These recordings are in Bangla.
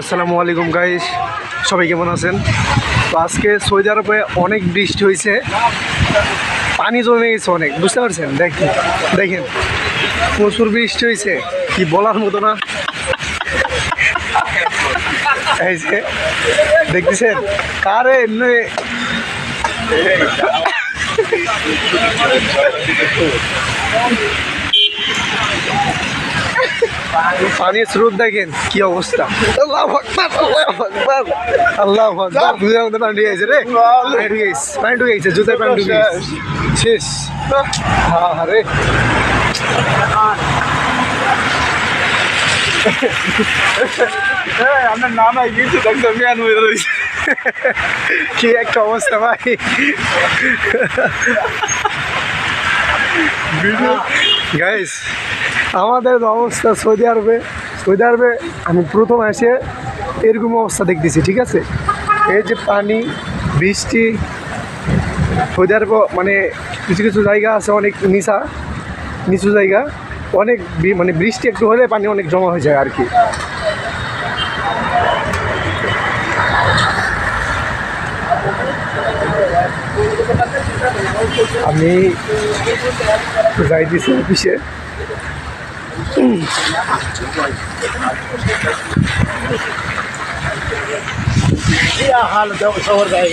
আসসালামু আলাইকুম গাইস সবাই কেমন আছেন? তো আজকে সৌদি আরবে অনেক বৃষ্টি হয়েছে। পানি জমে গেছে অনেক, বুঝতে পারছেন? দেখেন দেখেন। প্রচুর বৃষ্টি হয়েছে, কি বলার মতো না। দেখতেছেন? কারে এমনি। পানির স্রোত দেখেন কি অবস্থা? আল্লাহ আকবার আল্লাহ আকবার দুধের মধ্যে পানি ঢুকে গেছে রে। পানি ঢুকে গেছে পানি ঢুকে গেছে জুতায় পানি ঢুকে গেছে। শেষ। হ্যাঁ রে আপনার নাম গিয়েছে মিয়ান হয়ে রয়েছে কি একটা অবস্থা ভাই। গাইস আমাদের অবস্থা সৌদি আরবে। সৌদি আরবে আমি প্রথম এসে এরকম অবস্থা দেখতেছি, ঠিক আছে? এই যে পানি, বৃষ্টি, সৌদি আরব মানে কিছু কিছু জায়গা আছে অনেক নিচা, নিচু জায়গা। অনেক মানে বৃষ্টি একটু হলে পানি অনেক জমা হয়ে যায় আর কি। আমি যাইতেছি অফিসে। শহর যাই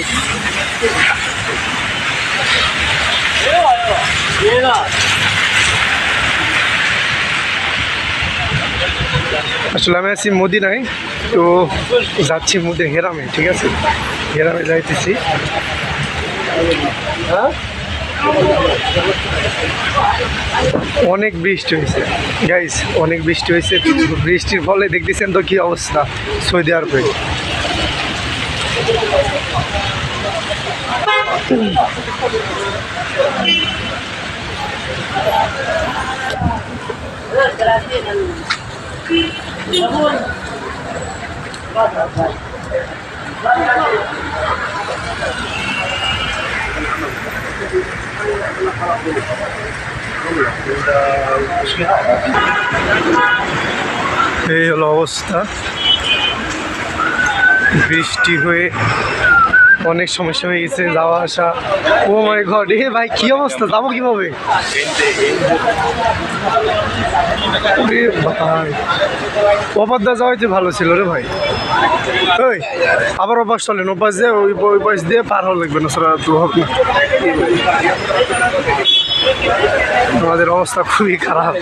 আসলে আমি আছি মদিনায় তো যাচ্ছি মধ্যে হেরামে ঠিক আছে? হেরামে যাইতেছি। হ্যাঁ? অনেক বৃষ্টি হয়েছে। গাইস অনেক বৃষ্টি হয়েছে। বৃষ্টির ফলে দেখতেছেন তো কি অবস্থা? সৌদি আরবে। এই হলো অবস্থা। বৃষ্টি হয়ে অনেক সমস্যা হয়ে গেছে, যাওয়া আসা। ও মাই গড এ ভাই, কি অবস্থা? যাব কীভাবে? ভাই ওপার দা যাওয়াই তো ভালো ছিল রে ভাই। ওই, আবার অভ্যাস চলেন অভ্যাস দিয়ে, ওই পাশ দিয়ে পার হওয়া লাগবে না সারা তো হবে আমাদের অবস্থা খুবই খারাপ।